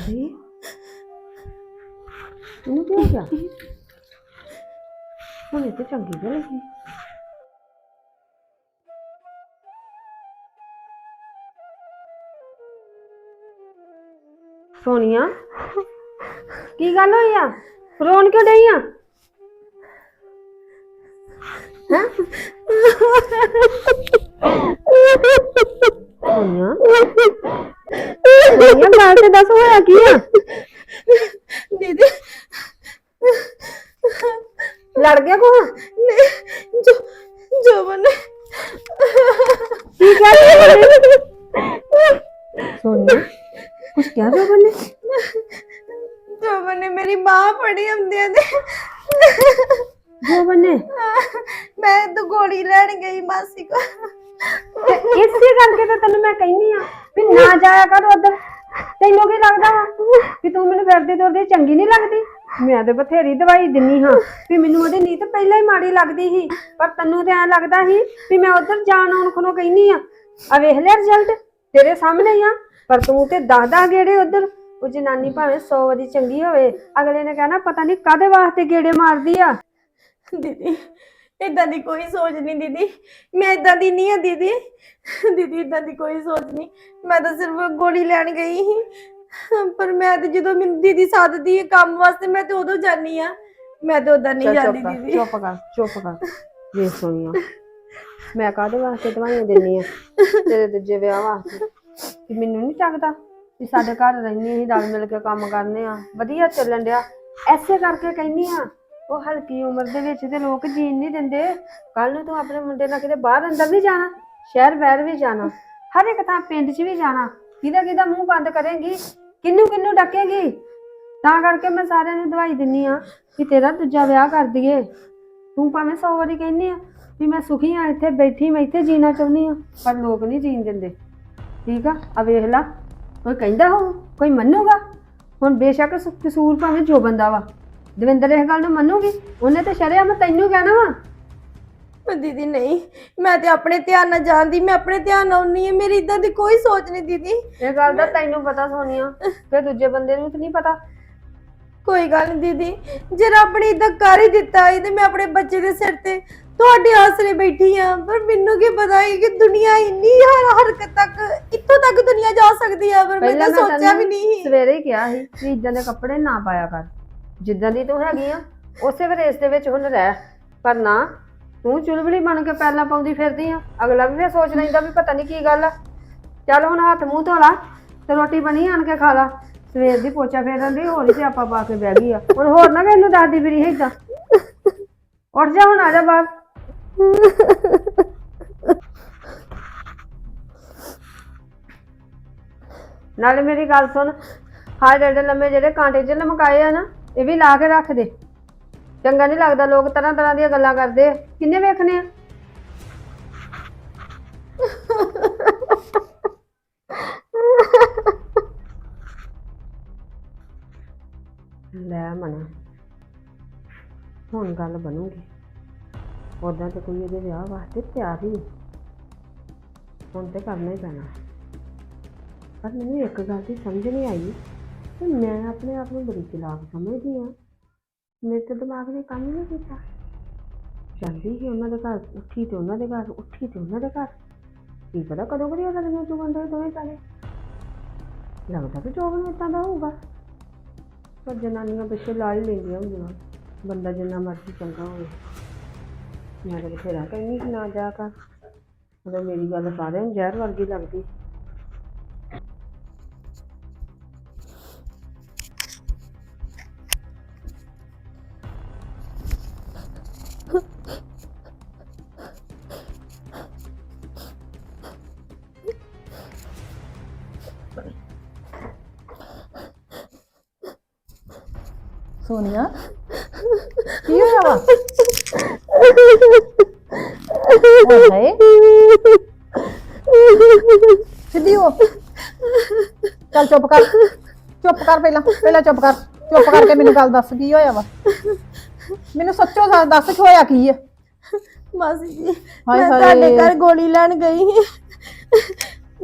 ਰੋਂਦੀ ਤੂੰ ਕੀ ਹੋ ਗਿਆ ਹੁਣ ਇਹ ਤੇ ਚੰਗੀ ਗੱਲ ਲੱਗੀ ਸੋਨੀਆ ਕੀ ਗੱਲ ਹੋਈ ਆ ਰੋਣ ਕਿਉਂ ਡਈ ਆ ਹੈਂ ਸੋਨੀਆ ਸੋਨੀਆ ਬਾਹਰ ਤੇ ਦੱਸ ਹੋਇਆ ਕੀ ਆ? ਦੀਦੀ। ਲੜ ਗਿਆ ਕੋ ਨੇ ਜੋ ਜੋ ਬਨੇ ਕੀ ਕਹਿ ਰਹੀ ਹੈ ਸੋਨੀਆ ਕੁਛ ਕਹਿ ਦੋ ਬਨੇ ਜੋ ਬਨੇ ਮੇਰੀ ਬਾਹ ਫੜੀ ਹੁੰਦੀ ਤੇ। ਜੋ ਬਨੇ ਮੈਂ ਤਾਂ ਗੋਲੀ ਲੈਣ ਗਈ ਮਾਸੀ ਕੋ ਤੇ ਇਸੇ ਕਰਕੇ ਤਾਂ ਤੈਨੂੰ ਮੈਂ ਕਹਿੰਨੀ ਆ ਵੀ ਨਾ ਜਾਇਆ ਕਰ ਉਧਰ ਤੈਨੂੰ ਕੀ ਲੱਗਦਾ ਵਾ ਕਿ ਤੂੰ ਮੈਨੂੰ ਫਿਰਦੀ ਤੁਰਦੀ ਚੰਗੀ ਨਹੀਂ ਲੱਗਦੀ? ਮੈਂ ਤੇ ਬਥੇਰੀ ਦਵਾਈ ਦਿੰਨੀ ਹਾਂ ਵੀ ਮੈਨੂੰ ਉਹਦੀ ਨੀਤ ਪਹਿਲਾਂ ਹੀ ਮਾੜੀ ਲੱਗਦੀ ਸੀ। ਪਰ ਤੈਨੂੰ ਤੇ ਐ ਲੱਗਦਾ ਸੀ ਵੀ ਮੈਂ ਉਧਰ ਜਾਣ ਆਉਣ ਖਨੋਂ ਕਹਿੰਨੀ ਆ ਆ ਵੇਖ ਲੈ ਰਿਜ਼ਲਟ ਤੇਰੇ ਸਾਹਮਣੇ ਹੀ ਆ। ਪਰ ਤੂੰ ਤੇ ਦਸ ਦਸ ਗੇੜੇ ਉਧਰ, ਉਹ ਜਨਾਨੀ ਭਾਵੇਂ 100 ਵਾਰੀ ਚੰਗੀ ਹੋਵੇ, ਅਗਲੇ ਨੇ ਕਹਿਣਾ ਪਤਾ ਨਹੀਂ ਕਾਦੇ ਵਾਸਤੇ ਗੇੜੇ ਮਾਰਦੀ ਆ। ਦੀਦੀ ਇਦਾਂ ਦੀ ਕੋਈ ਸੋਚ ਨਹੀਂ ਦੀਦੀ। ਮੈਂ ਇਦਾਂ ਦੀ ਨਹੀਂ ਆ ਦੀਦੀ। ਦੀਦੀ ਇਦਾਂ ਦੀ ਕੋਈ ਸੋਚ ਨਹੀਂ। ਮੈਂ ਤਾਂ ਸਿਰਫ ਗੋਲੀ ਲੈਣ ਗਈ ਸੀ। ਪਰ ਮੈਂ ਤੇ ਜਦੋਂ ਮੈਨੂੰ ਦੀਦੀ ਸਾਥਦੀ ਹੈ ਕੰਮ ਵਾਸਤੇ ਮੈਂ ਤੇ ਉਦੋਂ ਜਾਨੀ ਆ। ਮੈਂ ਤੇ ਉਦਾਂ ਨਹੀਂ ਚੱਲ ਜਾਂਦੀ ਚੁੱਪ ਕਰ ਦੀਦੀ। ਚੁੱਪ ਕਰ ਚੁੱਪ ਕਰ। ਵੇਖ ਸੋਨੀਆ ਮੈਂ ਕਾਹਦੇ ਵਾਸਤੇ ਦਵਾਈਆਂ ਦਿੰਨੀ ਆ? ਤੇਰੇ ਦੂਜੇ ਵਿਆਹ ਵਾਸਤੇ। ਕਿ ਮੈਨੂੰ ਨਹੀਂ ਲੱਗਦਾ ਕਿ ਸਾਡੇ ਘਰ ਰਹਿੰਦੀ ਅਸੀਂ ਰਲ ਮਿਲ ਕੇ ਕੰਮ ਕਰਨੇ ਆ। ਵਧੀਆ ਚੱਲਣ ਡਿਆ। ਐਸੇ ਕਰਕੇ ਕਹਿੰਨੀ ਆ ਉਹ ਹਲਕੀ ਉਮਰ ਦੇ ਵਿੱਚ ਤੇ ਲੋਕ ਜੀਣ ਨਹੀਂ ਦਿੰਦੇ। ਕੱਲ ਨੂੰ ਤੂੰ ਆਪਣੇ ਮੁੰਡੇ ਨਾਲ ਕਿਤੇ ਬਾਹਰ ਅੰਦਰ ਨਹੀਂ ਜਾਣਾ, ਸ਼ਹਿਰ ਬਾਹਰ ਵੀ ਜਾਣਾ, ਹਰ ਇੱਕ ਥਾਂ ਪਿੰਡ 'ਚ ਵੀ ਜਾਣਾ। ਕਿਹਦਾ ਕਿਹਦਾ ਮੂੰਹ ਬੰਦ ਕਰੇਗੀ ਕਿੰਨੂੰ ਕਿੰਨੂੰ ਡੱਕੇਗੀ? ਤਾਂ ਕਰਕੇ ਮੈਂ ਸਾਰਿਆਂ ਨੂੰ ਦਵਾਈ ਦਿੰਨੀ ਆ ਕਿ ਤੇਰਾ ਦੂਜਾ ਵਿਆਹ ਕਰ ਦਈਏ। ਤੂੰ ਭਾਵੇਂ 100 ਵਾਰੀ ਕਹਿੰਦੀ ਆ ਵੀ ਮੈਂ ਸੁਖੀ ਆ, ਇੱਥੇ ਬੈਠੀ, ਮੈਂ ਇੱਥੇ ਜੀਣਾ ਚਾਹੁੰਦੀ ਆ, ਪਰ ਲੋਕ ਨਹੀਂ ਜੀਣ ਦਿੰਦੇ। ਠੀਕ ਆ? ਆ ਵੇਖ ਲਾ, ਕੋਈ ਕਹਿੰਦਾ ਹੋ ਕੋਈ ਮੰਨੂਗਾ? ਹੁਣ ਬੇਸ਼ੱਕ ਕਸੂਰ ਭਾਵੇਂ ਜੋ ਬੰਦਾ ਵਾ। ਦਵਿੰਦਰ ਇਹ ਗੱਲ ਨੂੰ ਮੰਨੂਗੀ? ਉਹਨੇ ਤੇ ਸ਼ਰਿਆ ਮੈਂ ਤੈਨੂੰ ਕਹਿਣਾ ਵਾ। ਦੀਦੀ ਨਹੀਂ ਮੈਂ ਤੇ ਆਪਣੇ ਧਿਆਨ ਨਾਲ ਜਾਂਦੀ ਮੈਂ ਆਪਣੇ ਧਿਆਨ ਨਾਲ ਆਉਣੀ ਹੈ ਮੇਰੀ ਇਦਾਂ ਦੀ ਕੋਈ ਸੋਚ ਨਹੀਂ ਦੀਦੀ। ਇਹ ਗੱਲ ਦਾ ਤੈਨੂੰ ਪਤਾ ਸੋਨੀਆ ਤੇ ਦੂਜੇ ਬੰਦੇ ਨੂੰ ਤੇ ਨਹੀਂ ਪਤਾ। ਕੋਈ ਗੱਲ ਨਹੀਂ ਦੀਦੀ ਜੇ ਰੱਬ ਨੇ ਇਦਾਂ ਕਰ ਹੀ ਦਿੱਤਾ ਹੈ ਤੇ ਮੈਂ ਆਪਣੇ ਬੱਚੇ ਦੇ ਸਿਰ ਤੇ ਤੁਹਾਡੇ ਆਸਰੇ ਬੈਠੀ ਆ ਪਰ ਮੈਨੂੰ ਕੀ ਪਤਾ ਹੈ ਕਿ ਦੁਨੀਆ ਇੰਨੀ ਹਰ ਹਰਕਤ ਤੱਕ ਇੱਥੋਂ ਤੱਕ ਦੁਨੀਆ ਜਾ ਸਕਦੀ ਆ ਪਰ ਮੈਂ ਤਾਂ ਸੋਚਿਆ ਵੀ ਨਹੀਂ। ਸਵੇਰੇ ਹੀ ਕਿਹਾ ਸੀ ਵੀ ਇਦਾਂ ਦੇ ਕੱਪੜੇ ਨਾ ਪਾਇਆ ਕਰ। ਜਿੱਦਾਂ ਦੀ ਤੂੰ ਹੈਗੀ ਆ, ਉਸੇ ਵਰੇਸ ਦੇ ਵਿੱਚ ਹੁਣ ਰਹਿ। ਪਰ ਨਾ, ਤੂੰ ਚੁਲਬਲੀ ਬਣ ਕੇ ਪੈਲਾਂ ਪਾਉਂਦੀ ਫਿਰਦੀ ਆ। ਅਗਲਾ ਵੀ ਫਿਰ ਸੋਚ ਲੈਂਦਾ ਵੀ ਪਤਾ ਨਹੀਂ ਕੀ ਗੱਲ ਆ। ਚੱਲ ਹੁਣ ਹੱਥ ਮੂੰਹ ਧੋ ਲਾ ਤੇ ਰੋਟੀ ਬਣੀ ਆਣ ਕੇ ਖਾ ਲਾ। ਸਵੇਰ ਦੀ ਪੋਚਾ ਫੇਰਨ ਦੀ ਹੋਰ ਤੇ ਆਪਾਂ ਪਾ ਕੇ ਬਹਿ ਗਈ ਆ। ਹੁਣ ਹੋਰ ਨਾ ਕਿਹਨੂੰ ਦੱਸਦੀ ਫਿਰੀ ਏਦਾਂ। ਉੱਠ ਜਾ ਹੁਣ, ਆ ਜਾ ਬਾਹਰ। ਨਾਲੇ ਮੇਰੀ ਗੱਲ ਸੁਣ। ਹਾਏ ਡੇਡੇ ਲੰਮੇ ਜਿਹੜੇ ਕਾਂਟੇ 'ਚ ਲਮਕਾਏ ਆ ਨਾ ਇਹ ਵੀ ਲਾ ਕੇ ਰੱਖ ਦੇ। ਚੰਗਾ ਨਹੀਂ ਲੱਗਦਾ ਲੋਕ ਤਰ੍ਹਾਂ ਤਰ੍ਹਾਂ ਦੀਆਂ ਗੱਲਾਂ ਕਰਦੇ। ਆ ਕਿੰਨੇ ਵੇਖਣੇ ਆ? ਲੈ ਮਨਾ। ਹੁਣ ਗੱਲ ਬਣੂਗੀ। ਉਦਾਂ ਤੇ ਕੋਈ ਇਹਦੇ ਵਿਆਹ ਵਾਸਤੇ ਤਿਆਰ ਹੀ ਨਹੀਂ। ਹੁਣ ਤੇ ਕਰਨਾ ਹੀ ਪੈਣਾ। ਪਰ ਮੈਨੂੰ ਇੱਕ ਗੱਲ ਦੀ ਸਮਝ ਨਹੀਂ ਆਈ। ਕਿ ਮੈਂ ਆਪਣੇ ਆਪ ਨੂੰ ਬੜੀ ਚਲਾਕ ਸਮਝਦੀ ਆ ਮੇਰੇ ਤੇ ਦਿਮਾਗ ਨੇ ਕੰਮ ਹੀ ਨਹੀਂ ਕੀਤਾ। ਜਾਂਦੀ ਸੀ ਉਹਨਾਂ ਦੇ ਘਰ, ਉੱਠੀ ਤੇ ਉਹਨਾਂ ਦੇ ਘਰ, ਉੱਠੀ ਤੇ ਉਹਨਾਂ ਦੇ ਘਰ। ਕੀ ਪਤਾ ਕਦੋਂ ਕਦੀ ਉਹਨਾਂ ਦੇ ਚੁਗਣ ਦੇ ਦੋਵੇਂ ਜਾਣੇ। ਲੱਗਦਾ ਕਿ ਜੋਬ ਨੂੰ ਇਦਾਂ ਦਾ ਹੋਊਗਾ। ਪਰ ਜਨਾਨੀਆਂ ਪਿੱਛੇ ਲਾ ਹੀ ਲੈਂਦੀਆਂ ਹੁੰਦੀਆਂ। ਬੰਦਾ ਜਿੰਨਾ ਮਰਜ਼ੀ ਚੰਗਾ ਹੋਵੇ। ਮੈਂ ਤਾਂ ਬਥੇਰਾ ਕਹਿੰਦੀ ਸੀ, ਨਾ ਜਾ ਕਰ। ਉਦੋਂ ਮੇਰੀ ਗੱਲ ਸਾਰਿਆਂ ਨੂੰ ਜ਼ਹਿਰ ਵਰਗੀ ਲੱਗਦੀ। ਸੋਨੀਆ। ਕੀ ਹੋਇਆ? ਵਾ ਹਾਏ। ਸਿੱਧੀ ਹੋ। ਚੱਲ ਚੁੱਪ ਕਰ। ਚੁੱਪ ਕਰ ਪਹਿਲਾਂ। ਪਹਿਲਾਂ ਚੁੱਪ ਕਰ। ਚੁੱਪ ਕਰਕੇ ਮੈਨੂੰ ਗੱਲ ਦੱਸ ਕੀ ਹੋਇਆ ਵਾ? ਮੈਨੂੰ ਸੱਚੋ ਸੱਚ ਦੱਸ ਕੀ ਹੋਇਆ ਕੀ ਹੈ ਮਾਸੀ ਜੀ ਹਾਏ ਮੈਂ ਹਾਏ। ਤੁਹਾਡੇ ਘਰ ਗੋਲੀ ਲੈਣ ਗਈ।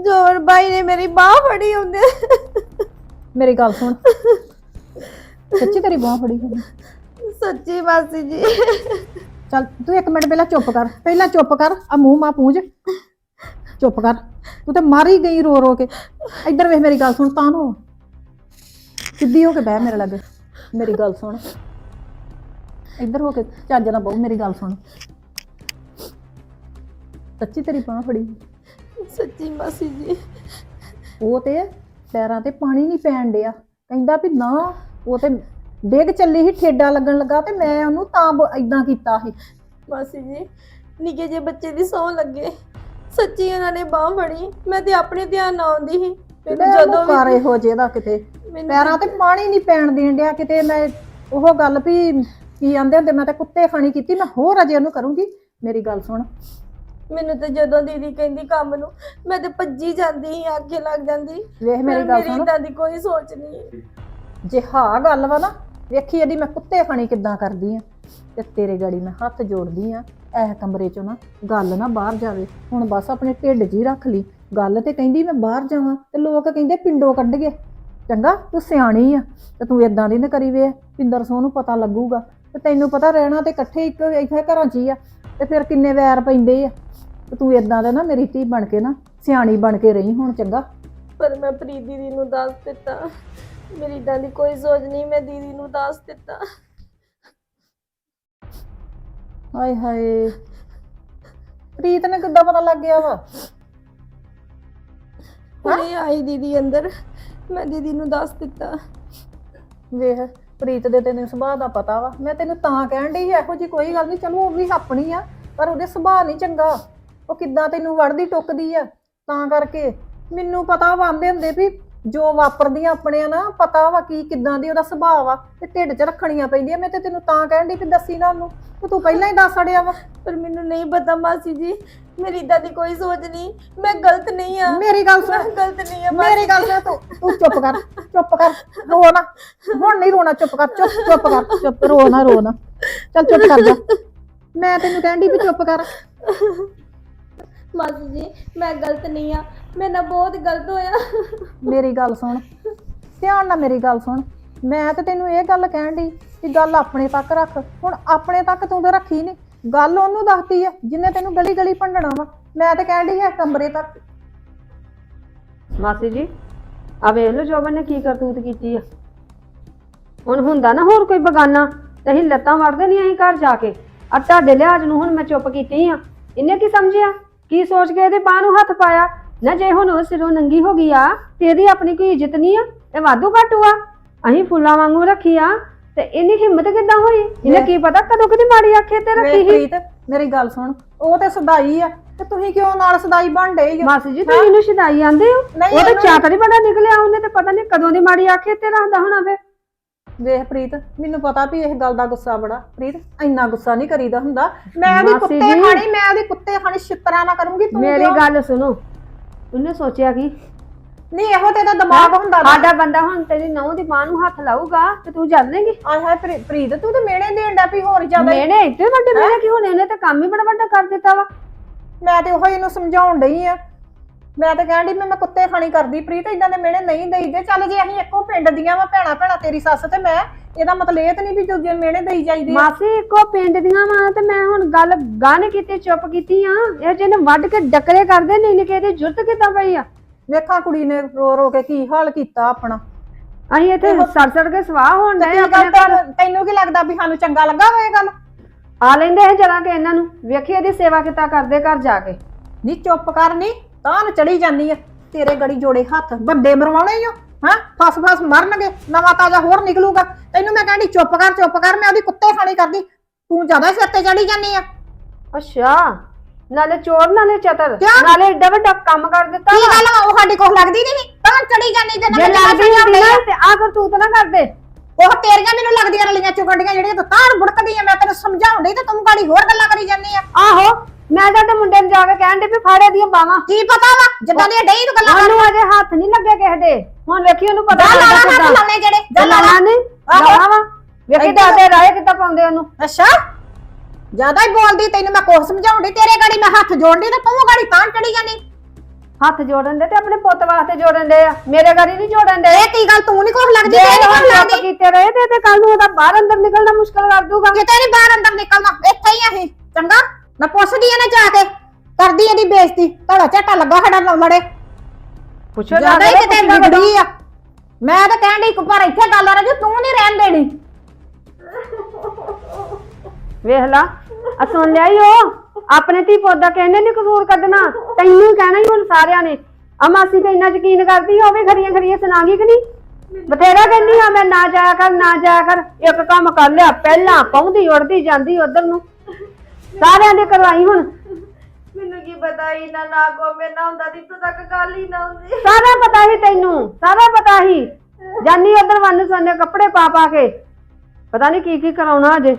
ਜੋਰ ਬਾਈ ਨੇ ਮੇਰੀ ਬਾਹ ਫੜੀ ਹੁੰਦੇ। ਮੇਰੀ ਗੱਲ ਸੁਣ। ਸੱਚੀ ਤੇਰੀ ਬਾਹ ਫੜੀ ਹੋਈ। ਸੱਚੀ ਮਾਸੀ ਜੀ। ਚੱਲ ਤੂੰ ਇੱਕ ਮਿੰਟ ਪਹਿਲਾਂ ਚੁੱਪ ਕਰ ਪਹਿਲਾਂ ਚੁੱਪ ਕਰ ਆ ਮੂੰਹ ਮਾ ਪੂੰਝ। ਚੁੱਪ ਕਰ ਤੂੰ ਤੇ ਮਰ ਹੀ ਗਈ ਰੋ ਰੋ ਕੇ। ਇੱਧਰ ਵੇਖ ਮੇਰੀ ਗੱਲ ਸੁਣ ਤਾਂ ਨੂੰ ਸਿੱਧੀ ਹੋ ਕੇ ਬਹਿ ਮੇਰੇ ਲਾਗੇ। ਮੇਰੀ ਗੱਲ ਸੁਣ। ਇੱਧਰ ਹੋ ਕੇ ਚੱਜ ਨਾਲ ਬਹੁ ਮੇਰੀ ਗੱਲ ਸੁਣ। ਸੱਚੀ ਤੇਰੀ ਬਾਹ ਫੜੀ ਸੱਚੀ ਮਾਸੀ ਜੀ। ਉਹ ਤੇ ਪੈਰਾਂ ਤੇ ਪਾਣੀ ਨਹੀਂ ਪੈਣ ਡਿਆ। ਕਹਿੰਦਾ ਵੀ ਨਾ ਉਹ ਤੇ ਡਿੱਗ ਚੱਲੀ ਸੀ ਠੇਡਾ ਲੱਗਣ ਲੱਗਾ ਤੇ ਮੈਂ ਉਹਨੂੰ ਤਾਂ ਇਦਾਂ ਕੀਤਾ ਸੀ। ਮਾਸੀ ਜੀ ਨਿੱਕੇ ਜੇ ਬੱਚੇ ਦੀ ਸੌ ਲੱਗੇ। ਸੱਚੀ ਉਹਨਾਂ ਨੇ ਬਾਹ ਫੜੀ ਮੈਂ ਤੇ ਆਪਣੇ ਧਿਆਨ ਨਾ ਆਉਂਦੀ ਸੀ। ਮੈਨੂੰ ਜਦੋਂ ਜਦੋਂ ਕਰ ਵੀ ਇਹੋ ਜਿਹਦਾ ਕਿਤੇ। ਪੈਰਾਂ ਤੇ ਪਾਣੀ ਨਹੀਂ ਪੈਣ ਦੇਣ ਡਿਆ ਕਿਤੇ। ਮੈਂ ਉਹ ਗੱਲ ਵੀ ਕੀ ਆਂਦੇ ਹੁੰਦੇ ਮੈਂ ਤਾਂ ਕੁੱਤੇ ਖਾਣੀ ਕੀਤੀ ਮੈਂ ਹੋਰ ਅਜੇ ਉਹਨੂੰ ਕਰੂੰਗੀ। ਮੇਰੀ ਗੱਲ ਸੁਣ। ਮੈਨੂੰ ਤੇ ਜਦੋਂ ਦੀਦੀ ਕਹਿੰਦੀ ਕੰਮ ਨੂੰ ਮੈਂ ਤੇ ਭੱਜੀ ਜਾਂਦੀ ਸੀ ਆਖੇ ਲੱਗ ਜਾਂਦੀ। ਵੇਖ ਮੇਰੀ ਗੱਲ ਮੇਰੀ ਸੁਣ। ਏਦਾਂ ਦੀ ਕੋਈ ਸੋਚ ਨਹੀਂ। ਜੇ ਹਾਂ ਗੱਲ ਵਾ ਨਾ, ਵੇਖੀ ਇਹਦੀ ਮੈਂ ਕੁੱਤੇ ਖਾਣੀ ਕਿੱਦਾਂ ਕਰਦੀ ਆ। ਤੇ ਤੇਰੇ ਗਾੜੀ ਮੈਂ ਹੱਥ ਜੋੜਦੀ ਆ ਇਹ ਕਮਰੇ ਚੋਂ ਨਾ ਗੱਲ ਨਾ ਬਾਹਰ ਜਾਵੇ। ਹੁਣ ਬਸ ਆਪਣੇ ਢਿੱਡ 'ਚ ਹੀ ਰੱਖ ਲਈ। ਗੱਲ ਤੇ ਕਹਿੰਦੀ ਮੈਂ ਬਾਹਰ ਜਾਵਾਂ, ਤੇ ਲੋਕ ਕਹਿੰਦੇ ਪਿੰਡੋਂ ਕੱਢ ਗਏ ਚੰਗਾ, ਤੂੰ ਸਿਆਣੀ ਆ, ਤੇ ਤੂੰ ਇਦਾਂ ਦੀ ਨਾ ਕਰੀ ਵੇ, ਪਿੰਦਰ ਸੋਹ ਨੂੰ ਪਤਾ ਲੱਗੂਗਾ। ਤੇ ਤੈਨੂੰ ਪਤਾ ਰਹਿਣਾ ਤੇ ਇਕੱਠੇ ਇੱਕ ਇੱਥੇ ਘਰਾਂ 'ਚ ਹੀ ਆ, ਤੇ ਫਿਰ ਕਿੰਨੇ ਵੈਰ ਪੈਂਦੇ ਆ। ਤੇ ਤੂੰ ਇਦਾਂ ਦਾ ਨਾ ਮੇਰੀ ਧੀ ਬਣ ਕੇ ਨਾ, ਸਿਆਣੀ ਬਣ ਕੇ ਰਹੀ ਹੁਣ, ਚੰਗਾ। ਪਰ ਮੈਂ ਪ੍ਰੀਤ ਦੀਦੀ ਨੂੰ ਦੱਸ ਦਿੱਤਾ। ਮੇਰੀ ਏਦਾਂ ਦੀ ਕੋਈ ਸੋਚ ਨਹੀਂ ਮੈਂ ਦੀਦੀ ਨੂੰ ਦੱਸ ਦਿੱਤਾ। ਹਾਏ ਹਾਏ। ਪ੍ਰੀਤ ਨੇ ਕਿੱਦਾਂ ਪਤਾ ਲੱਗ ਗਿਆ ਵਾ? ਹੁਣੇ ਆਈ ਦੀਦੀ ਅੰਦਰ ਮੈਂ ਦੀਦੀ ਨੂੰ ਦੱਸ ਦਿੱਤਾ। ਵੇਖ ਪ੍ਰੀਤ ਦੇ ਤੈਨੂੰ ਸੁਭਾਅ ਦਾ ਪਤਾ ਵਾ। ਮੈਂ ਤੈਨੂੰ ਤਾਂ ਕਹਿਣ ਡਈ ਇਹੋ ਜੀ ਕੋਈ ਗੱਲ ਨਹੀਂ ਚਲੋ ਉਹ ਵੀ ਆਪਣੀ ਆ ਪਰ ਉਹਦੇ ਸੁਭਾਅ ਨਹੀਂ ਚੰਗਾ। ਉਹ ਕਿੱਦਾਂ ਤੈਨੂੰ ਵੜਦੀ ਟੁੱਕਦੀ ਆ? ਤਾਂ ਕਰਕੇ ਮੈਨੂੰ ਪਤਾ ਵਾ ਆਂਦੇ ਹੁੰਦੇ ਵੀ ਜੋ ਵਾਪਰਦੀਆਂ ਆਪਣਿਆਂ ਨਾ ਪਤਾ ਵਾ ਕੀ ਕਿੱਦਾਂ ਦੀ ਉਹਦਾ ਸੁਭਾਅ ਵਾ ਤੇ ਢਿੱਡ 'ਚ ਰੱਖਣੀਆਂ ਪੈਂਦੀਆਂ। ਮੈਂ ਤੇ ਤੈਨੂੰ ਤਾਂ ਕਹਿਣ ਡਈ ਵੀ ਦੱਸੀ ਨਾ ਉਹਨੂੰ ਤੇ ਤੂੰ ਪਹਿਲਾਂ ਹੀ ਦੱਸ ਅੜਿਆ ਵਾ। ਪਰ ਮੈਨੂੰ ਨਹੀਂ ਪਤਾ ਮਾਸੀ ਜੀ ਮੇਰੀ ਏਦਾਂ ਦੀ ਕੋਈ ਸੋਚ ਨਹੀਂ। ਮੈਂ ਗਲਤ ਨਹੀਂ ਆ। ਮੇਰੀ ਗੱਲ ਮੈਂ ਸੁਣ। ਗਲਤ ਨਹੀਂ ਆ ਮੇਰੀ ਗੱਲ ਸੁਣ ਤੂੰ ਤੂੰ ਚੁੱਪ ਕਰ ਚੁੱਪ ਕਰ ਰੋ ਨਾ। ਹੁਣ ਨਹੀਂ ਰੋਣਾ ਚੁੱਪ ਕਰ ਚੁੱਪ ਚੁੱਪ ਕਰ ਚੁੱਪ ਰੋ ਨਾ ਰੋ ਨਾ। ਚੱਲ ਚੁੱਪ ਕਰ ਜਾ। ਮੈਂ ਤੈਨੂੰ ਕਹਿੰਦੀ ਵੀ ਚੁੱਪ ਕਰ। ਮਾਸੀ ਜੀ ਮੈਂ ਗਲਤ ਨਹੀਂ ਆ। ਮੇਰੇ ਨਾਲ ਬਹੁਤ ਗਲਤ ਹੋਇਆ। ਮੇਰੀ ਗੱਲ ਸੁਣ। ਧਿਆਨ ਨਾਲ ਮੇਰੀ ਗੱਲ ਸੁਣ। ਮੈਂ ਤੇ ਤੈਨੂੰ ਇਹ ਗੱਲ ਕਹਿਣ ਦੀ ਕਿ ਗੱਲ ਆਪਣੇ ਤੱਕ ਰੱਖ। ਹੁਣ ਆਪਣੇ ਤੱਕ ਤੂੰ ਤਾਂ ਰੱਖੀ ਨਹੀਂ ਗੱਲ ਉਹਨੂੰ ਦੱਸਦੀ ਆ ਜਿੰਨੇ ਤੈਨੂੰ ਗਲੀ ਗਲੀ ਭੰਡਣਾ ਵਾ। ਮੈਂ ਤੇ ਕਹਿਣ ਦੀ ਹੈ ਕਮਰੇ ਤੱਕ। ਮਾਸੀ ਜੀ ਆ ਵੇਖ ਲਓ ਜੋਬਨ ਨੇ ਕੀ ਕਰਤੂਤ ਕੀਤੀ ਆ। ਹੁਣ ਹੁੰਦਾ ਨਾ ਹੋਰ ਕੋਈ ਬਗਾਨਾ ਤੇ ਅਸੀਂ ਲੱਤਾਂ ਵੜਦੇ ਨਹੀਂ ਅਸੀਂ ਘਰ ਜਾ ਕੇ। ਆ ਤੁਹਾਡੇ ਲਿਹਾਜ਼ ਨੂੰ ਹੁਣ ਮੈਂ ਚੁੱਪ ਕੀਤੀ ਆ। ਇਹਨੇ ਕੀ ਸਮਝਿਆ? ਕੀ ਸੋਚ ਕੇ ਇਹਦੇ ਬਾਹ ਨੂੰ ਹੱਥ ਪਾਇਆ? ਨਾ ਜੇ ਹੁਣ ਉਹ ਸਿਰੋਂ ਨੰਗੀ ਹੋ ਗਈ ਆ ਤੇ ਇਹਦੀ ਆਪਣੀ ਕੋਈ ਇੱਜ਼ਤ ਨਹੀਂ ਆ ਇਹ ਵਾਧੂ ਘਾਟੂ ਆ। ਅਸੀਂ ਫੁੱਲਾਂ ਵਾਂਗੂ ਰੱਖੀ ਆ ਤੇ ਇਹਨੀ ਹਿੰਮਤ ਕਿੱਦਾਂ ਹੋਈ? ਇਹਨੇ ਕੀ ਪਤਾ ਕਦੋਂ ਕਦੀ ਮਾੜੀ ਆਖੇ ਤੇ ਰੱਖੀ ਸੀ? ਪ੍ਰੀਤ ਮੇਰੀ ਗੱਲ ਸੁਣ ਉਹ ਤੇ ਸਦਾਈ ਆ ਤੇ ਤੁਸੀਂ ਕਿਉਂ ਨਾਲ ਸਦਾਈ ਬਣ ਡਏ ਹੋ ਮਾਸੀ ਜੀ ਤੁਸੀਂ ਇਹਨੂੰ ਸ਼ਿਦਾਈ ਆਂਦੇ ਹੋ ਉਹ ਤਾਂ ਚਾਕਰੀ ਬੜਾ ਨਿਕਲਿਆ ਉਹਨੇ ਤੇ ਪਤਾ ਨਹੀਂ ਕਦੋਂ ਦੀ ਮਾੜੀ ਆਖੇ ਤੇ ਰੱਖਦਾ ਹੋਣਾ ਫੇ ਵੇਖ ਪ੍ਰੀਤ ਮੈਨੂੰ ਪਤਾ ਵੀ ਇਹ ਗੱਲ ਦਾ ਗੁੱਸਾ ਬੜਾ। ਪ੍ਰੀਤ ਇੰਨਾ ਗੁੱਸਾ ਨਹੀਂ ਕਰੀਦਾ ਹੁੰਦਾ। ਮੈਂ ਉਹਦੀ ਮਾਸੀ ਕੁੱਤੇ ਜੀ। ਖਾਣੀ ਮੈਂ ਉਹਦੀ ਕੁੱਤੇ ਖਾਣੀ ਛਿੱਤਰਾ ਨਾ ਕਰੂੰਗੀ ਤੂੰ ਮੇਰੀ ਕਿਉਂ? ਗੱਲ ਸੁਣੋ। ਉਹਨੇ ਸੋਚਿਆ ਕਿ? ਨਹੀਂ ਇਹੋ ਤੇ ਇਹਦਾ ਦਿਮਾਗ ਹੁੰਦਾ ਨਾ। ਸਾਡਾ ਬੰਦਾ ਹੁਣ ਤੇਰੀ ਨਹੁੰ ਦੀ ਬਾਹ ਨੂੰ ਹੱਥ ਲਾਊਗਾ ਤੇ ਤੂੰ ਲੇਂਗੀ ਆਏ ਹਾਏ ਪ੍ਰੀ- ਪ੍ਰੀਤ ਤੂੰ ਤੇ ਮਿਹਣੇ ਦੇਣ ਦਾ ਵੀ ਹੋਰ ਜ਼ਿਆਦਾ ਹੀ- ਮੇਰੇ ਇੱਥੇ ਵੱਡੇ ਮੇਰੇ ਕੀ ਹੋਣੇ ਉਹਨੇ ਤਾਂ ਕੰਮ ਹੀ ਬੜਾ ਵੱਡਾ ਕਰ ਦਿੱਤਾ ਵਾ। ਮੈਂ ਤੇ ਉਹੀ ਇਹਨੂੰ ਸਮਝਾਉਣ ਡਈ ਆ। ਮੈਂ ਤੇ ਕਹਿਣ ਡਈ ਮੈਂ ਮੈਂ ਕੁੱਤੇ ਖਾਣੀ ਕਰਦੀ ਪ੍ਰੀਤ ਇਦਾਂ ਦੇ ਮਿਹਣੇ ਨਹੀਂ ਦੇਈਦੇ ਚੱਲ ਜੇ ਅਸੀਂ ਇੱਕੋ ਪਿੰਡ ਦੀਆਂ ਵਾ ਭੈਣਾ ਭੈਣਾ ਤੇਰੀ ਸੱਸ ਤੇ ਮੈਂ ਇਹਦਾ ਮਤਲਬ ਇਹ ਤਾਂ ਨਹੀਂ ਵੀ ਦੂਜੇ ਮਿਹਣੇ ਦੇਈ ਜਾਈਦੇ ਆ। ਮਾਸੀ ਇੱਕੋ ਪਿੰਡ ਦੀਆਂ ਵਾ ਤੇ ਮੈਂ ਹੁਣ ਗੱਲ ਗਾਂ ਨੀ ਕੀਤੀ ਚੁੱਪ ਕੀਤੀ ਆ। ਇਹ ਜਿਹਨੇ ਵੱਢ ਕੇ ਡੱਕਰੇ ਕਰਦੇ ਨਹੀਂ ਨਿਕੇ ਦੀ ਜੁਰਤ ਕਿੱਦਾਂ ਪਈ ਆ? ਵੇਖਾਂ ਕੁੜੀ ਨੇ ਰੋ ਰੋ ਕੇ ਕੀ ਹਾਲ ਕੀਤਾ ਆਪਣਾ। ਅਸੀਂ ਇੱਥੇ ਸੜ ਸੜ ਕੇ ਸਵਾਹ ਹੋਣ ਡਏ ਆਪਣੇ ਘਰ। ਤੈਨੂੰ- ਤੈਨੂੰ ਕੀ ਲੱਗਦਾ ਵੀ ਸਾਨੂੰ ਚੰਗਾ ਲੱਗਾ ਹੋਏ ਗੱਲ? ਆ ਲੈਂਦੇ ਇਹ ਜਰਾ ਕੇ ਇਹਨਾਂ ਨੂੰ। ਵੇਖੀ ਇਹਦੀ ਸੇਵਾ ਕਿੱਦਾਂ ਕਰਦੇ ਘਰ ਜਾ ਕੇ। ਨਹੀਂ ਚੁੱਪ ਕਰ ਨਹੀਂ ਤਾਂ ਨੂੰ ਚੜੀ ਜਾਂਦੀ ਆ। ਤੇਰੇ ਗੜੀ ਜੋੜੇ ਹੱਥ ਬੰਦੇ ਮਰਵਾਉਣੇ ਆ। ਹਾਂ? ਫਸ ਫਸ ਮਰਨਗੇ। ਨਵਾਂ ਤਾਜ਼ਾ ਹੋਰ ਨਿਕਲੂਗਾ। ਤੈਨੂੰ ਮੈਂ ਕਹਿੰਦੀ ਚੁੱਪ ਕਰ ਚੁੱਪ ਕਰ ਮੈਂ ਉਹਦੀ ਕੁੱਤੇ ਖਾਣੀ ਕਰਦੀ। ਤੂੰ ਜ਼ਿਆਦਾ ਸਿਰ ਤੇ ਚੜੀ ਜਾਂਦੀ ਆ। ਅੱਛਾ। ਨਾਲੇ ਚੋਰ ਨਾਲੇ ਚਤਰ। ਕਿਆ? ਨਾਲੇ ਏਡਾ ਵੱਡਾ ਕੰਮ ਕਰ ਦਿੱਤਾ ਕੀ ਗੱਲ ਵਾ? ਉਹ ਸਾਡੀ ਕੋਲ ਲੱਗਦੀ ਨਹੀਂ ਤਾਂ ਚੜੀ ਜਾਂਦੀ ਤੇ ਜੇ ਲੱਗਦੀ ਹੁੰਦੀ ਨਾ ਤੇ ਆ। ਕਰ ਤੂੰ ਤਾਂ ਨਾ ਕਰਦੇ। ਉਹ ਤੇਰੀਆਂ ਮੈਨੂੰ ਲੱਗਦੀਆਂ ਰਲੀਆਂ ਚੁਗੰਡੀਆਂ ਜਿਹੜੀਆਂ ਤੂੰ ਤਾਂ ਬੁੜਕਦੀ ਆ। ਮੈਂ ਤੈਨੂੰ ਸਮਝਾਉਣ ਡਈ ਤੇ ਤੂੰ ਗਾੜੀ ਹੋਰ ਗੱਲਾਂ ਕਰੀ ਜਾਂਦੀ ਆ। ਆਹੋ। ਮੈਂ ਤਾਂ ਤੇ ਮੁੰਡੇ ਨੂੰ ਜਾ ਕੇ ਕਹਿਣ ਦੇ ਵੀ ਫਾੜੇ ਦੀਆਂ ਬਾਵਾਂ ਕੀ ਪਤਾ ਵਾ? ਜਿੱਦਾਂ ਦੀਆਂ ਡਈ ਤੂੰ ਗੱਲਾਂ ਕਰ ਉਹਨੂੰ ਅਜੇ ਹੱਥ ਨਹੀਂ ਲੱਗੇ ਕਿਸੇ ਦੇ। ਹੁਣ ਵੇਖੀ ਉਹਨੂੰ ਪਤਾ ਜਾ ਲੱਗਾ ਲਾਣਾ ਹੱਥ ਲਾਉਣੇ ਜਿਹੜੇ ਜਾ ਲਾਉਣਾ ਨਹੀਂ ਆਹੋ। ਲਾਉਣਾ ਵਾ। ਵੇਖੀ ਦਾਦੇ ਰਾਏ ਕਿੱਦਾਂ ਪਾਉਂਦੇ ਉਹਨੂੰ। ਅੱਛਾ। ਜ਼ਿਆਦਾ ਹੀ ਬੋਲਦੀ ਤੈਨੂੰ ਮੈਂ ਕੁਛ ਸਮਝਾਉਣ ਡਈ ਤੇਰੇ ਗਾੜੀ ਮੈਂ ਹੱਥ ਜੋੜਦੀ ਤੇ ਤੂੰ ਗਾੜੀ ਤਾਂ ਚੜੀ ਜਾਂਦੀ ਹੱਥ ਜੋੜਨ ਦੇ ਤੇ ਆਪਣੇ ਪੁੱਤ ਵਾਸਤੇ ਜੋੜਨ ਦੇ ਆ। ਮੇਰੇ ਹੀ ਨਹੀਂ ਜੋੜਨ ਦੇ। ਇਹ ਕੀ ਗੱਲ ਤੂੰ ਨਹੀਂ ਕੁਝ ਲੱਗਦੀ ਤੇ ਨਹੀਂ ਚੁੱਪ ਲੱਗਦੀ। ਕੀਤੇ ਰਹੇ ਤੇ ਤੇ ਕੱਲ ਨੂੰ ਉਹਦਾ ਬਾਹਰ ਅੰਦਰ ਨਿਕਲਣਾ ਮੁਸ਼ਕਲ ਕਰ ਦੂਗਾ। ਕਿਤੇ ਨਹੀਂ ਬਾਹਰ ਅੰਦਰ ਨਿਕਲਣਾ ਇੱਥੇ ਹੀ ਅਸੀਂ ਚੰਗਾ? ਮੈਂ ਪੁੱਛਦੀ ਆ ਨਾ ਜਾ ਕੇ। ਕਰਦੀ ਇਹਦੀ ਬੇਇੱਜ਼ਤੀ। ਧੜਾ ਝਾਟਾ ਲੱਗਾ ਸਾਡਾ ਨਾ ਲੜੇ ਪੁੱਛੋ ਜ਼ਿਆਦਾ ਹੀ ਕਿਤੇ ਵਿਗੜੀ ਆ। ਮੈਂ ਤਾਂ ਕਹਿਣ ਡਈ ਪਰ ਇੱਥੇ ਗੱਲ ਆ ਰਹੀ ਤੂੰ ਨਹੀਂ ਰਹਿਣ ਦੇਣੀ। ਵੇਖ ਲਾ ਆ ਸੁਣ ਲਿਆ ਈ ਉਹ। ਆਪਣੇ ਧੀ ਪੁੱਤ ਦਾ ਕਹਿੰਦੇ ਨਹੀਂ ਕਸੂਰ ਕੱਢਣਾ। ਤੈਨੂੰ ਹੀ ਕਹਿਣਾ ਹੀ ਹੁਣ ਸਾਰਿਆਂ ਨੇ। ਆ ਮਾਸੀ ਤੇ ਇੰਨਾ ਯਕੀਨ ਕਰਦੀ ਆ, ਉਹ ਵੀ ਖਰੀਆਂ ਖਰੀਆਂ ਸੁਣਾਗੀ ਕਿ ਨਹੀਂ? ਬਥੇਰਾ ਕਹਿੰਦੀ ਆ ਮੈਂ ਨਾ ਜਾਇਆ ਕਰ ਨਾ ਜਾਇਆ ਕਰ। ਇੱਕ ਕੰਮ ਕਰ ਲਿਆ ਪਹਿਲਾਂ ਪਹੁੰਦੀ ਉੜਦੀ ਜਾਂਦੀ ਉਧਰ ਨੂੰ। ਸਾਰਿਆਂ ਦੇ ਕਰਵਾਈ ਹੁਣ। ਮੈਨੂੰ ਕੀ ਪਤਾ ਹੀ ਨਾ ਨਾ ਕੋ ਮੈਂ ਨਾ ਹੁੰਦਾ ਦੀ ਤੂੰ ਤੱਕ ਗੱਲ ਹੀ ਨਾ ਹੁੰਦੀ। ਸਾਰਾ ਪਤਾ ਹੀ ਤੈਨੂੰ ਸਾਰਾ ਪਤਾ ਹੀ। ਜਾਨੀ ਉਧਰ ਵੰਨ ਸੋਨੇ ਕੱਪੜੇ ਪਾ ਪਾ ਕੇ। ਪਤਾ ਨਹੀਂ ਕੀ ਕੀ ਕਰਾਉਣਾ ਅਜੇ।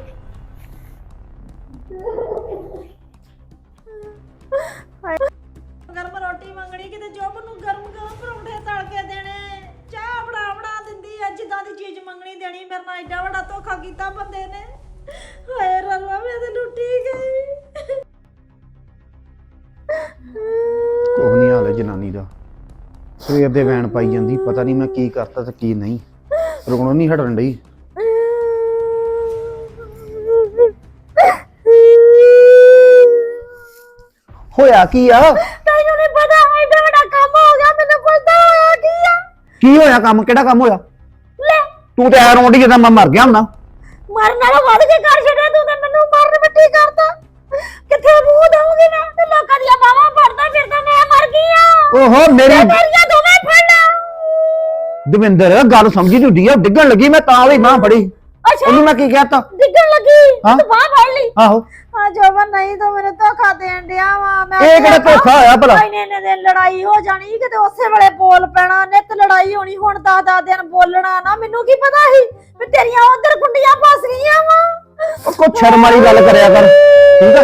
ਗਰਮ ਰੋਟੀ ਮੰਗਣੀ ਕਿਤੇ ਜੋਬ ਨੂੰ ਗਰਮ ਗਰਮ ਪਰੌਂਠੇ ਤਲ ਕੇ ਦੇਣੇ। ਚਾਹ ਬਣਾ ਬਣਾ ਦਿੰਦੀ ਐ ਜਿੱਦਾਂ ਦੀ ਚੀਜ਼ ਮੰਗਣੀ ਦੇਣੀ ਮੇਰੇ ਨਾਲ ਐਡਾ ਵੱਡਾ ਧੋਖਾ ਕੀਤਾ ਬੰਦੇ ਨੇ। ਹਾਏ ਰੱਬਾ ਮੈਂ ਤੇ ਲੁੱਟੀ ਗਈ। ਕੁਛ ਨਹੀਂ ਹਾਲ ਹੈ ਜਨਾਨੀ ਦਾ। ਸਵੇਰ ਦੇ ਵੈਣ ਪਾਈ ਜਾਂਦੀ ਪਤਾ ਨਹੀਂ ਮੈਂ ਕੀ ਕਰਤਾ ਤੇ ਕੀ ਨਹੀਂ। ਰੁਕਣੋਂ ਨਹੀਂ ਹਟਣ ਡਈ। ਹੋਇਆ ਕੀ ਆ? ਤੈਨੂੰ ਨਹੀਂ ਪਤਾ ਐਡਾ ਵੱਡਾ ਕੰਮ ਹੋ ਗਿਆ ਮੈਨੂੰ ਪੁੱਛਦਾ ਹੋਇਆ ਕੀ ਆ? ਕੀ ਹੋਇਆ ਕੰਮ? ਕਿਹੜਾ ਕੰਮ ਹੋਇਆ? ਲੈ। ਤੂੰ ਤੇ ਐ ਰੋਂਡੀ ਜਿੱਦਾਂ ਮੈਂ ਮਰ ਗਿਆ ਹੁੰਨਾ। ਮਰਨ ਨਾਲੋਂ ਵੱਧ ਕੇ ਕਰ ਛੱਡਿਆ ਮਿੱਟੀ ਕਰਦਾ? ਕਿੱਥੇ ਮੂੰਹ ਦਊਂਗੀ ਮੈਂ ਤੇ ਲੋਕਾਂ ਦੀਆਂ ਬਾਹਾਂ ਫੜਦਾ ਫਿਰਦਾ ਮੈਂ ਮਰ ਗਈ ਆ। ਓਹੋ ਮੇਰੀ ਮੇਰੀਆਂ ਦੋਵੇਂ ਫੜਨਾ ਦਵਿੰਦਰ ਗੱਲ ਸਮਝੀ ਝੁੱਡੀ ਆ ਡਿੱਗਣ ਲੱਗੀ ਮੈਂ ਤਾਂ ਵੀ ਮਾਂ ਫੜੀ। ਅੱਛਾ ਉਹਨੂੰ ਮੈਂ ਕੀ ਕਹਿਤਾ? ਡਿੱਗਣ ਲੱਗੀ? ਤੂੰ ਬਾਹ ਫੜ ਲਈ। ਆਹੋ। ਹਾਂ ਜੋਬਨ ਨਹੀਂ ਤੂੰ ਮੈਨੂੰ ਧੋਖਾ ਦੇਣ ਡਿਆ ਵਾ ਮੈਂ ਇਹ ਕਿਹੜਾ ਕਿਹਾ ਧੋਖਾ ਹੋਇਆ ਭਲਾ? ਇੰਨੇ ਇੰਨੇ ਦਿਨ ਲੜਾਈ ਹੋ ਜਾਣੀ ਕਿਤੇ ਉਸੇ ਵੇਲੇ ਬੋਲ ਪੈਣਾ ਨਿੱਤ ਲੜਾਈ ਹੋਣੀ ਹੁਣ ਦਸ ਦਸ ਦਿਨ ਬੋਲਣਾ ਨਾ ਮੈਨੂੰ ਕੀ ਪਤਾ ਸੀ ਵੀ ਤੇਰੀਆਂ ਉਧਰ ਗੁੰਡੀਆਂ ਫਸ ਗਈਆਂ ਵਾ। ਉਹ ਕੋ ਸ਼ਰਮ ਵਾਲੀ ਗੱਲ ਕਰਿਆ ਕਰ ਠੀਕ ਆ?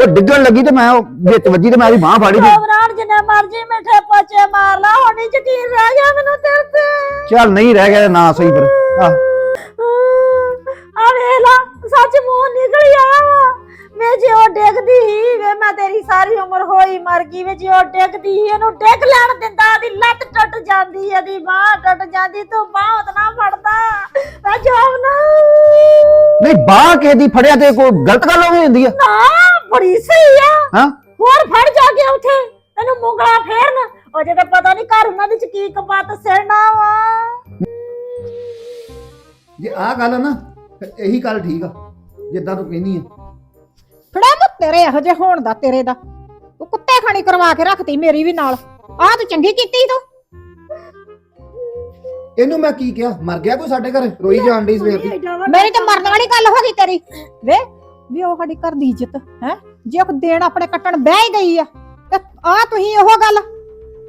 ਉਹ ਡਿੱਗਣ ਲੱਗੀ ਤੇ ਮੈਂ ਉਹ ਵਿੱਚ ਵੱਜੀ ਤੇ ਮੈਂ ਉਹਦੀ ਬਾਹ ਫੜੀ ਸੀ ਜੋਬਰਾਨ ਜਿੰਨੇ ਮਰਜ਼ੀ ਮਿੱਠੇ ਪੋਚੇ ਮਾਰ ਲਾ ਹੁਣ ਨੀ ਯਕੀਨ ਰਹਿ ਗਿਆ ਮੈਨੂੰ ਤੇਰੇ ਤੇ। ਚੱਲ ਨਹੀਂ ਰਹਿ ਗਿਆ ਨਾ ਸਹੀ ਫਿਰ ਆਹ ਆ ਵੇਖ ਲਾ ਸੱਚ ਮੂੰਹ ਨਿਕਲ ਆਇਆ ਵਾ। ਮੈਂ ਜੇ ਉਹ ਡਿੱਗਦੀ ਹੀ ਵੇ ਮੈਂ ਤੇਰੀ ਸਾਰੀ ਉਮਰ ਹੋਈ ਮਰ ਗਈ ਵੇ ਜੇ ਉਹ ਡਿੱਗਦੀ ਹੀ ਇਹਨੂੰ ਡਿੱਗ ਲੈਣ ਦਿੰਦਾ ਦੀ ਲੱਤ ਟੁੱਟ ਜਾਂਦੀ ਇਹਦੀ ਬਾਹ ਟੁੱਟ ਜਾਂਦੀ ਤੂੰ ਬਾਹ ਉਤਨਾ ਫੜਦਾ ਮੈਂ ਜੋਬ ਨਾ ਨਹੀਂ ਬਾਹ ਕਿਸੇ ਦੀ ਫੜਿਆ ਤੇ ਕੋਈ ਗਲਤ ਗੱਲ ਹੋ ਜਾਂਦੀ ਆ? ਨਾ ਬੜੀ ਸਹੀ ਆ। ਹਾਂ? ਹੋਰ ਫੜ ਜਾ ਕੇ ਉੱਥੇ। ਤੈਨੂੰ ਮੁੰਗਲਾ ਫੇਰਨ। ਉਹ ਜੇ ਤਾਂ ਪਤਾ ਨਹੀਂ ਘਰ ਉਹਨਾਂ ਦੇ ਚ ਕੀ ਕਪਾਤ ਸਿਰਣਾ ਵਾ। ਜੇ ਆਹ ਗੱਲ ਆ ਨਾ ਤੇ ਇਹੀ ਗੱਲ ਠੀਕ ਆ ਜਿੱਦਾਂ ਤੂੰ ਕਹਿੰਦੀ ਆ। ਫੜਾ ਮੈਂ ਤੇਰੇ ਇਹੋ ਜਿਹੇ ਹੋਣ ਦਾ ਤੇਰੇ ਦਾ। ਤੂੰ ਕੁੱਤੇ ਖਾਣੀ ਕਰਵਾ ਕੇ ਰੱਖਤੀ ਮੇਰੀ ਵੀ ਨਾਲ। ਆਹ ਤੂੰ ਚੰਗੀ ਕੀਤੀ ਤੂੰ। ਇਹਨੂੰ ਮੈਂ ਕੀ ਕਿਹਾ? ਮਰ ਗਿਆ ਕੋਈ ਸਾਡੇ ਘਰ? ਰੋਈ ਜਾਣ ਡਈ ਸਵੇਰ ਦੀ। ਮੇਰੀ ਤੇ ਮਰਨ ਵਾਲੀ ਗੱਲ ਹੋ ਗਈ ਤੇਰੀ। ਵੇ ਵੀ ਉਹ ਸਾਡੀ ਘਰ ਦੀ ਇੱਜ਼ਤ ਹੈ? ਜੇ ਉਹ ਦੇਣ ਆਪਣੇ ਕੱਟਣ ਬਹਿ ਹੀ ਗਈ ਆ ਤੇ ਆ ਤੁਸੀਂ ਉਹ ਗੱਲ।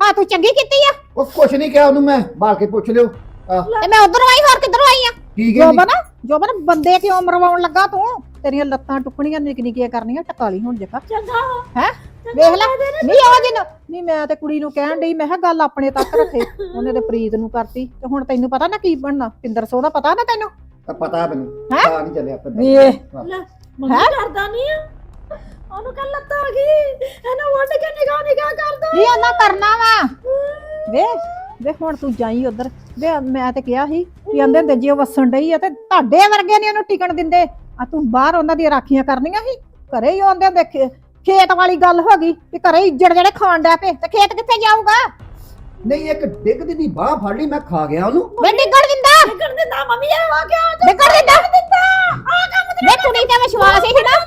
ਆ ਤੂੰ ਚੰਗੀ ਕੀਤੀ ਆ? ਉਹ ਕੁਛ ਨਹੀਂ ਕਿਹਾ ਉਹਨੂੰ ਮੈਂ ਬਾਲ ਕੇ ਪੁੱਛ ਲਿਓ। ਆਹ ਤੇ ਮੈਂ ਉਧਰੋਂ ਆਈ ਹੋਰ ਕਿੱਧਰੋਂ ਆਈ ਆ? ਕੀ ਜੋ ਕਹਿੰਦੀ? ਬਣਾ ਜੋ ਬਣਾ ਬੰਦੇ ਕਿਉਂ ਮਰਵਾਉਣ ਲੱਗਾ ਤੂੰ? ਤੇਰੀਆਂ ਲੱਤਾਂ ਟੁਕਣੀਆਂ ਨਿਕ ਨਿੱਕੀਆਂ ਕਰਨੀਆਂ ਟਕਾਲੀ ਹੁਣ ਜਗਾ ਚੰਗਾ ਹੈ? ਵੇਖ ਲੈ ਨਹੀਂ ਆ ਜਿਨ ਨਹੀਂ ਮੈਂ ਤੇ ਕੁੜੀ ਨੂੰ ਕਹਿਣ ਡਈ ਮੈਂ ਕਿਹਾ ਗੱਲ ਆਪਣੇ ਤੱਕ ਰੱਖੇ। ਉਹਨੇ ਤੇ ਪ੍ਰੀਤ ਨੂੰ ਕਰਤੀ। ਤੇ ਹੁਣ ਤੈਨੂੰ ਪਤਾ ਨਾ ਕੀ ਬਣਨਾ? ਪਿੰਦਰ ਸੋਹ ਦਾ ਪਤਾ ਨਾ ਤੈਨੂੰ? ਤਾਂ ਪਤਾ ਮੈਨੂੰ। ਹੈਂ? ਪਤਾ ਨਹੀਂ ਚੱਲਿਆ ਪਤਾ ਵੇ। ਮੰਮੀ ਕਰਦਾ ਨਹੀਂ ਆ। ਉਹਨੂੰ ਕੱਲ ਲੱਤ ਆ ਗਈ। ਇਹਨੂੰ ਵੱਢ ਕੇ ਨਿਗਾਹ ਨਿਗਾਹ ਕਰਦਾ ਨਹੀਂ ਉਹਨਾਂ ਕਰਨਾ ਵਾ। ਵੇ ਵੇ ਹੁਣ ਤੂੰ ਜਾਈ ਉਧਰ। ਵੇ ਮੈਂ ਤੇ ਕਿਹਾ ਸੀ ਵੀ ਆਂਦੇ ਹੁੰਦੇ ਜੇ ਉਹ ਵਸਣ ਡਈ ਆ ਤੇ ਤੁਹਾਡੇ ਵਰਗੇ ਨਹੀਂ ਉਹਨੂੰ ਟਿਕਣ ਦਿੰਦੇ। ਆ ਤੂੰ ਬਾਹਰ ਉਹਨਾਂ ਦੀਆਂ ਰਾਖੀਆਂ ਕਰਨੀਆਂ ਸੀ? ਘਰੇ ਹੀ ਆਉਂਦੇ ਹੁੰਦੇ ਖੇ- ਖੇਤ ਵਾਲੀ ਗੱਲ ਹੋ ਗਈ ਵੀ ਘਰੇ ਇੱਜੜ ਜਿਹੜੇ ਖਾਣ ਡੈ ਪਏ ਤੇ ਖੇਤ ਕਿੱਥੇ ਜਾਊਗਾ? ਨਹੀਂ ਇੱਕ ਡਿੱਗਦੀ ਦੀ ਬਾਹ ਫੜ ਲਈ ਮੈਂ ਖਾ ਗਿਆ ਉਹਨੂੰ। ਵੇ ਨਿਕਲ ਦਿੰਦਾ? ਨਿਕਲ ਦਿੰਦਾ ਮੰਮੀ ਇਹ ਆ ਗਿਆ ਨਿਕਲ ਦਿੰਦਾ? ਆ ਕੰਮ ਵੇ ਕੁੜੀ ਤੇ ਵਿਸ਼ਵਾਸ ਸੀ ਨਾ।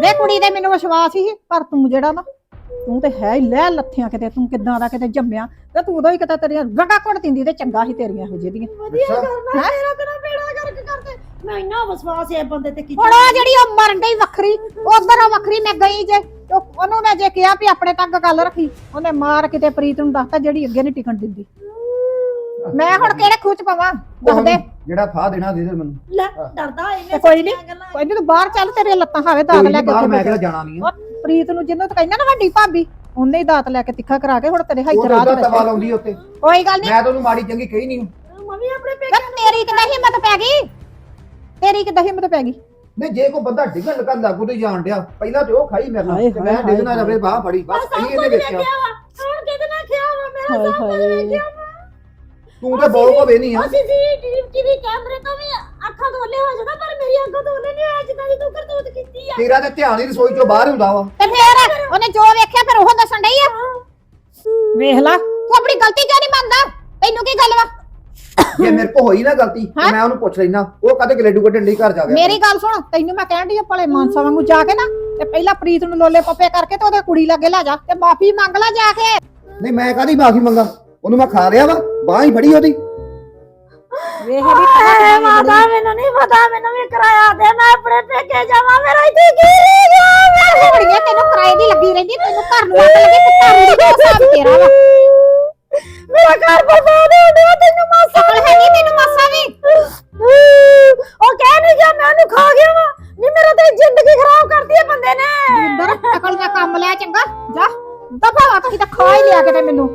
ਵੇ ਕੁੜੀ ਤੇ ਮੈਨੂੰ ਵਿਸ਼ਵਾਸ ਸੀ ਪਰ ਤੂੰ ਜਿਹੜਾ ਨਾ ਤੂੰ ਤੇ ਹੈ ਹੀ ਲੈ ਲੱਥਿਆਂ ਕਿਤੇ ਤੂੰ ਕਿਦਾਂ ਦਾ ਕਿਤੇ ਜੰਮਿਆ ਤੇ ਤੂੰ ਉਦੋਂ ਹੀ ਕਿਤੇ ਤੇਰੀਆਂ ਰਗਾ ਘੁੱਟ ਦਿੰਦੀ ਤੇ ਚੰਗਾ ਸੀ ਤੇਰੀਆਂ ਇਹੋ ਜਿਹੀਆਂ ਵਧੀਆ। ਕਰਨਾ ਮੇਰਾ ਤੇਰਾ ਕਰਦੇ ਮੈਂ ਇੰਨਾ ਵਿਸ਼ਵਾਸ ਹੈ ਬੰਦੇ ਤੇ ਕੀਤਾ ਹੁਣ ਉਹ ਜਿਹੜੀ ਉਹ ਮਰਨ ਡਈ ਵੱਖਰੀ ਉਧਰ ਉਹ ਵੱਖਰੀ ਮੈਂ ਗਈ ਜੇ ਤੇ ਉਹਨੂੰ ਮੈਂ ਜੇ ਕਿਹਾ ਵੀ ਆਪਣੇ ਤੱਕ ਗੱਲ ਰੱਖੀ ਉਹਨੇ ਮਾਰ ਕਿਤੇ ਪ੍ਰੀਤ ਨੂੰ ਦੱਸਤਾ ਜਿਹੜੀ ਅੱਗੇ ਨਹੀਂ ਟਿਕਣ ਦਿੰਦੀ। ਮੈਂ ਹੁਣ ਕਿਹੜੇ ਖੂਚ ਪਵਾਂ? ਦੱਸ ਦੇ। ਜਿਹੜਾ ਫਾਹ ਦੇਣਾ ਦੇ ਦੇ ਮੈਨੂੰ। ਲੈ ਡਰਦਾ ਤੇ ਇਹਨੇ ਕੋਈ ਨੀ। ਕੋਈ ਨਹੀਂ ਤੂੰ ਬਾਹਰ ਚੱਲ ਤੇਰੇ ਲੱਤਾਂ ਖਾਵੇ ਦਾਗ ਲੈ ਕੇ ਬਾਹਰ ਉੱਥੇ ਮੈਂ ਬੈਠ। ਕਿਹੜਾ ਜਾਣਾ ਨਹੀਂ ਆ। ਉਹ ਪ੍ਰੀਤ ਨੂੰ ਜਿਹਨੂੰ ਤੂੰ ਕਹਿੰਦਾ ਨਾ ਵੱਡੀ ਭਾਬੀ ਉਹਨੇ ਹੀ ਦਾਤ ਲੈ ਕੇ ਤਿੱਖਾ ਕਰਾ ਕੇ ਹੁਣ ਤੇਰੇ ਉਹ ਹਾਈ ਤਾਂ ਉਹਦਾ ਵਿੱਚ ਤਵਾ ਲਾਉਂਦੀ ਉੱਤੇ। ਕੋਈ ਗੱਲ ਨਹੀਂ। ਮੈਂ ਤਾਂ ਉਹਨੂੰ ਮਾੜੀ ਚੰਗੀ ਕਹੀ ਨਹੀਂ ਮੰਮੀ ਆਪਣੇ ਬਸ ਤੇਰੀ ਕਿਦਾਂ ਹਿੰਮਤ ਪੈ ਗਈ। ਤੇਰੀ ਕਿਦਾਂ ਹਿੰਮਤ ਪੈ ਗਈ? ਨਹੀਂ ਜੇ ਕੋਈ ਬੰਦਾ ਡਿੱਗਣ ਲੱਗਾ ਲਾਗੂ ਤੇ ਜਾਣ ਡਿਆ ਪਹਿਲਾਂ ਤੇ ਉਹ ਖਾਈ ਮੇਰੇ ਹਾਏ, ਨਾਲ ਤੇ ਮੈਂ ਹਾਏ, ਡਿੱਗਣਾ ਹਾਏ। ਰਵੇ ਬਾਹ ਫੜੀ ਬਸ ਕੁਝ ਇਹਨੇ ਵੇਖਿਆ। ਹੁਣ ਕਿਹਦੇ ਨਾਲ ਖਿਆ ਵਾ ਮੇਰਾ ਹਾਏ ਸਭ ਕੁਝ ਹਾਏ। ਵੇਖਿਆ ਵਾ। ਤੂੰ ਤੇ ਬਹੁਤ ਕੋ ਨਹੀਂ ਆ। ਅਸੀਂ ਸੀ ਟੀਵੀ ਕੈਮਰੇ ਤੋਂ ਵੀ ਅੱਖਾਂ ਤੋਂ ਓਲੇ ਹੋ ਜਾਂਦਾ ਪਰ ਮੇਰੀ ਅੱਖਾਂ ਤੋਂ ਓਲੇ ਨਹੀਂ ਹੋਇਆ ਜਿੱਦਾਂ ਦੀ ਤੂੰ ਕਰਤੂਤ ਕੀਤੀ ਆ। ਤੇਰਾ ਤੇ ਧਿਆਨ ਹੀ ਰਸੋਈ ਚੋਂ ਬਾਹਰ ਹੁੰਦਾ ਵਾ। ਤੇ ਫੇਰ ਉਹਨੇ ਜੋ ਵੇਖਿਆ ਫਿਰ ਉਹ ਦੱਸਣ ਡਈ ਆ? ਵੇਖ ਲਾ ਤੂੰ ਆਪਣੀ ਗਲਤੀ ਕਿਉਂ ਨਹੀਂ ਮੰਨਦਾ? ਤੈਨੂੰ ਕੀ ਗੱਲ ਵਾ? ਜੇ ਮੇਰੇ ਕੋ ਹੋਈ ਨਾ ਗਲਤੀ ਤੇ ਮੈਂ ਉਹਨੂੰ ਪੁੱਛ ਲੈਣਾ ਉਹ ਕਦੇ ਗਲੇਡੂ ਕੱਢਣ ਲਈ ਘਰ ਜਾ ਗਿਆ। ਮੇਰੀ ਗੱਲ ਸੁਣ ਤੈਨੂੰ ਮੈਂ ਕਹਿਣ ਦੀ ਭਲੇ ਮਾਨਸਾ ਵਾਂਗੂ ਜਾ ਕੇ ਨਾ ਤੇ ਪਹਿਲਾਂ ਪ੍ਰੀਤ ਨੂੰ ਲੋਲੇ ਪੱਪੇ ਕਰਕੇ ਤੇ ਉਹਦੇ ਕੁੜੀ ਲਾਗੇ ਲੈ ਜਾ ਤੇ ਮਾਫੀ ਮੰਗ ਲੈ ਜਾ ਕੇ। ਨਹੀਂ ਮੈਂ ਕਾਦੀ ਮਾਫੀ ਮੰਗਾ? ਉਹਨੂੰ ਮੈਂ ਖਾ ਲਿਆ ਵਾ ਬਾਹ ਹੀ ਫੜੀ ਉਹਦੀ। ਵੇਖ ਇਹਦੀ ਐ ਮਾਤਾ ਮੈਨੂੰ ਨਹੀਂ ਪਤਾ ਮੈਨੂੰ ਵੀ ਕਿਰਾਇਆ ਦੇ ਮੈਂ ਆਪਣੇ ਪੇਕੇ ਜਾਵਾਂ ਮੇਰਾ ਇੱਥੇ ਕੀ ਰਹਿ ਗਿਆ? ਮੈਂ ਕੁੜੀਏ ਤੈਨੂੰ ਕਿਰਾਏ ਦੀ ਲੱਗੀ ਰਹਿੰਦੀ ਤੈਨੂੰ ਘਰ ਨੂੰ ਅੱਗ ਲੱਗੇ ਤੇ ਘਰ ਦੀ ਕੀ ਹਿਸਾਬ ਤੇਰਾ ਵਾ। ਮੇਰਾ ਘਰ ਬਰਬਾਦ ਹੋ ਗਿਆ ਤੈਨੂੰ ਜਾ ਦਫਾ ਤੁਸੀਂ ਮੈਨੂੰ